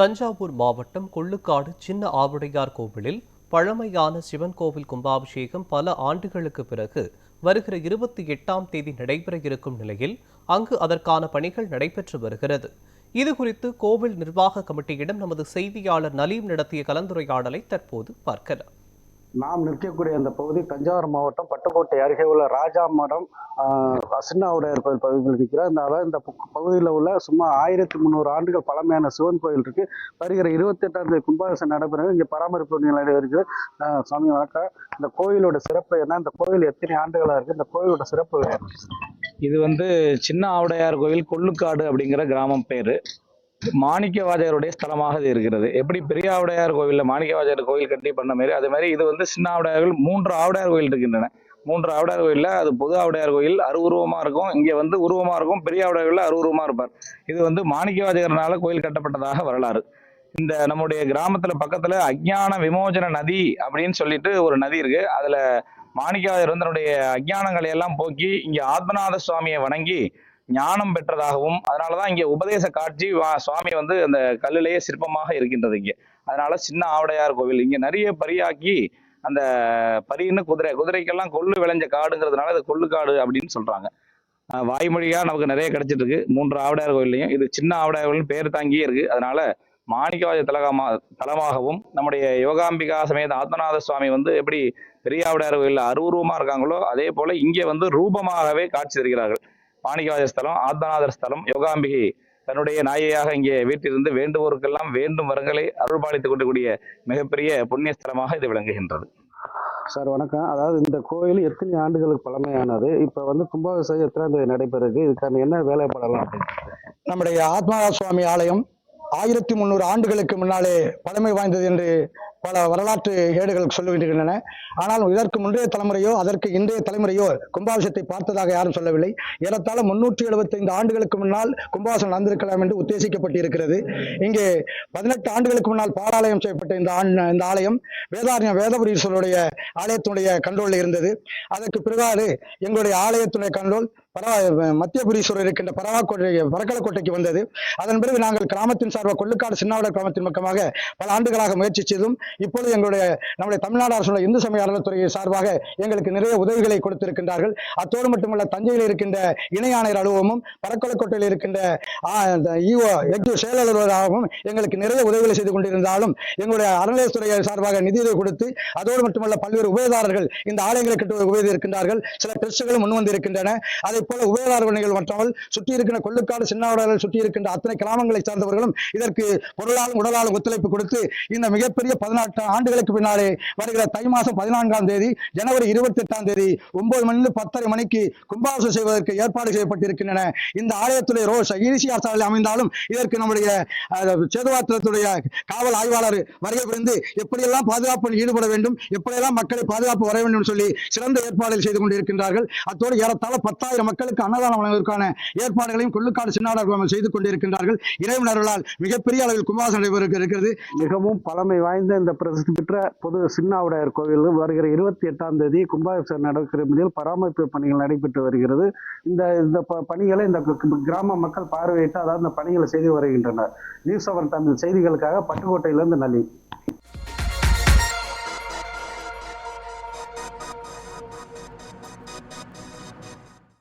தஞ்சாவூர் மாவட்டம் கொள்ளுக்காடு சின்ன ஆவுடையார் கோவிலில் பழமையான சிவன் கோவில் கும்பாபிஷேகம் பல ஆண்டுகளுக்கு பிறகு வருகிற இருபத்தி எட்டாம் தேதி நடைபெற இருக்கும் நிலையில் அங்கு அதற்கான பணிகள் நடைபெற்று வருகிறது. இது குறித்து கோவில் நிர்வாக கமிட்டியிடம் நமது செய்தியாளர் நலீம் நடத்திய கலந்துரையாடலை தற்போது பார்க்கலாம். நாம் நிற்கக்கூடிய அந்த பகுதி தஞ்சாவூர் மாவட்டம் பட்டுக்கோட்டை அருகே உள்ள ராஜா மடம் சின்னாவுடையார் கோயில் பகுதியில் நிற்கிறோம் அதனால இந்த பகுதியில் உள்ள சுமார் ஆயிரத்தி முந்நூறு ஆண்டுகள் பழமையான சிவன் கோயில் இருக்கு. வருகிற இருபத்தி எட்டாம் தேதி கும்பாபிஷேகம் நடைபெறும். இங்கே பராமரிப்பு பணிகள் நடைபெறுகிறது. சுவாமி சாமி வணக்கம். இந்த கோயிலோட சிறப்பு என்ன? இந்த கோயில் எத்தனை ஆண்டுகளாக இருக்கு? இந்த கோயிலோட சிறப்பு இது வந்து சின்ன ஆவுடையார் கோவில் கொள்ளுக்காடு அப்படிங்கிற கிராமம் பேர். மாணிக்கவாஜகருடைய ஸ்தலமாக இது இருக்கிறது. எப்படி பெரிய ஆவுடையார் கோவில்ல மாணிக்கவாஜர் கோவில் கட்டி பண்ண மாதிரி அதே மாதிரி இது வந்து சின்ன ஆவுடையார்கள் மூன்று ஆவுடையார் கோயில் இருக்கின்றன. மூன்று ஆவுடையார் கோயில்ல அது பொது ஆவுடையார் கோயில் அருவுருவமா இருக்கும். இங்க வந்து உருவமா இருக்கும் பெரிய ஆவுடையார்ல அருவுருவமா இருப்பார். இது வந்து மாணிக்கவாஜகர்னால கோயில் கட்டப்பட்டதாக வரலாறு. இந்த நம்முடைய கிராமத்துல பக்கத்துல அஜ்ஞான விமோசன நதி அப்படின்னு சொல்லிட்டு ஒரு நதி இருக்கு. அதுல மாணிக்கவாஜர் வந்து தன்னுடைய அஜ்ஞானங்களை எல்லாம் போக்கி இங்க ஆத்மநாத சுவாமியை வணங்கி ஞானம் பெற்றதாகவும் அதனாலதான் இங்க உபதேச காட்சி வா- சுவாமி வந்து அந்த கல்லிலேயே சிற்பமாக இருக்கின்றது இங்க. அதனால சின்ன ஆவடையார் கோவில். இங்க நிறைய பரியாக்கி அந்த பரின்னு குதிரை குதிரைக்கெல்லாம் கொள்ளு விளைஞ்ச காடுங்கிறதுனால அது கொள்ளுக்காடு அப்படின்னு சொல்றாங்க. வாய்மொழியாக வாய்மொழியா நமக்கு நிறைய கிடைச்சிட்டு இருக்கு மூன்று ஆவடையார் கோயில்லையும் இது சின்ன ஆவுடையார் கோயில் பேர் தாங்கியே இருக்கு. அதனால மாணிக்கவாஜ தலகமா தலமாகவும் நம்முடைய யோகாம்பிகா சமேத ஆத்மநாத சுவாமி வந்து எப்படி பெரிய ஆவிடையார் கோயில்ல அருவுருவமா இருக்காங்களோ அதே போல இங்கே வந்து ரூபமாகவே காட்சி தருகிறார்கள். மாணிக்கவாஜர் ஸ்தலம் ஆத்மநாதர் ஸ்தலம் யோகாம்பிகை தன்னுடைய நாயையாக இங்கே வீட்டிலிருந்து வேண்டுவோருக்கெல்லாம் வேண்டும் வரங்களை அருள்பாலித்துக் கொண்டக்கூடிய மிகப்பெரிய புண்ணிய ஸ்தலமாக இது விளங்குகின்றது. சார் வணக்கம். அதாவது இந்த கோயில் எத்தனை ஆண்டுகளுக்கு பழமையானது? இப்போ வந்து கும்பாபிஷேகம் எத்தனாம் தேதி நடைபெறுது? இதுக்கான என்ன வேலைப்பாடெல்லாம் அப்படின்னு நம்முடைய ஆத்மநாத சுவாமி ஆலயம் ஆயிரத்தி முந்நூறு ஆண்டுகளுக்கு முன்னாலே பழமை வாய்ந்தது என்று பல வரலாற்று ஏடுகள் சொல்லுகின்றன ஆனால் இதற்கு முந்தைய தலைமுறையோ அதற்கு இன்றைய தலைமுறையோ கும்பாபிஷத்தை பார்த்ததாக யாரும் சொல்லவில்லை. ஏறத்தாழ முன்னூற்றி எழுபத்தைந்து ஆண்டுகளுக்கு முன்னால் கும்பாபிஷம் நடந்திருக்கலாம் என்று உத்தேசிக்கப்பட்டிருக்கிறது. இங்கே பதினெட்டு ஆண்டுகளுக்கு முன்னால் பாலாலயம் செய்யப்பட்ட இந்த ஆண் இந்த ஆலயம் வேதாரியம் வேதபுரீஸ்வருடைய ஆலயத்தினுடைய கண்ட்ரோலில் இருந்தது. அதற்கு பிறகு எங்களுடைய ஆலயத்துடைய கண்ட்ரோல் பரவா மத்தியபுரீஸ்வரர் இருக்கின்ற பரவாக்கோட்டை பரக்கலக்கோட்டைக்கு வந்தது. அதன் பிறகு நாங்கள் கிராமத்தின் சார்பாக கொள்ளுக்காடு சின்னாவட கிராமத்தின் பக்கமாக பல ஆண்டுகளாக முயற்சி செய்தும் இப்பொழுது எங்களுடைய நம்முடைய தமிழ்நாடு அரசுடைய இந்து சமய அறநிலைத்துறை சார்பாக எங்களுக்கு நிறைய உதவிகளை கொடுத்திருக்கின்றார்கள். அத்தோடு மட்டுமல்ல தஞ்சையில் இருக்கின்ற இணை ஆணையர் அலுவலமும் பரக்கலக்கோட்டையில் இருக்கின்ற இஓ எட்டு செயலாளராகவும் எங்களுக்கு நிறைய உதவிகளை செய்து கொண்டிருந்தாலும் எங்களுடைய அறநிலையத்துறை சார்பாக நிதியுதவி கொடுத்து அதோடு மட்டுமல்ல பல்வேறு உபயதாரர்கள் இந்த ஆலயங்களை கட்டுவதற்கு உபயோக இருக்கின்றார்கள் சில ட்ரஸ்டுகளும் முன்வந்திருக்கின்றன. அதை இருக்கின்றன போல உபயதாரவணிகள் மற்றவர்கள் சுற்றி இருக்கிற கொள்ளுக்காடு சின்னாவடர்கள் சுற்றி இருக்கின்ற அத்தனை கிராமங்களை சார்ந்தவர்களும் இதற்கு பொருளாலும் உடலாலும் ஒத்துழைப்பு கொடுத்து இந்த மிகப்பெரிய பதினாட்டு ஆண்டுகளுக்கு பின்னாலே வருகிற தை மாதம் பதினான்காம் தேதி ஜனவரி இருபத்தி எட்டாம் தேதி ஒன்பது மணிலிருந்து பத்தரை மணிக்கு கும்பாபிஷேகம் செய்வதற்கு ஏற்பாடு செய்யப்பட்டிருக்கின்றன. இந்த ஆலயத்துடைய ரோஸ் ஈரிசியார் சாலையில் அமைந்தாலும் இதற்கு நம்முடைய சேதுவாத்திரத்துடைய காவல் ஆய்வாளர் வருகை புரிந்து எப்படியெல்லாம் பாதுகாப்பில் ஈடுபட வேண்டும் எப்படியெல்லாம் மக்களை பாதுகாப்பு வர வேண்டும் சொல்லி சிறந்த ஏற்பாடுகள் செய்து கொண்டிருக்கின்றார்கள். அத்தோடு ஏறத்தாழ பத்தாயிரம் மக்களுக்கு அன்னதானம் வழங்குவதற்கான ஏற்பாடுகளையும் கொள்ளுக்காடு சின்னாடர் செய்து கொண்டிருக்கின்றார்கள். இறைவன் மிகப்பெரிய அளவில் கும்பாசம் நடைபெற இருக்கிறது. மிகவும் பழமை வாய்ந்த இந்த பிரசித்தி பெற்ற பொது சின்னாவுடையார் கோவில் வருகிற இருபத்தி எட்டாம் தேதி கும்பாபிஷேகம் நடக்கிற நிலையில் பராமரிப்பு பணிகள் நடைபெற்று வருகிறது. இந்த இந்த ப- பணிகளை இந்த கிராம மக்கள் பார்வையிட்டு அதாவது இந்த பணிகளை செய்து வருகின்றனர். நியூஸ் செவன் தமிழ் செய்திகளுக்காக பட்டுக்கோட்டையிலிருந்து நலி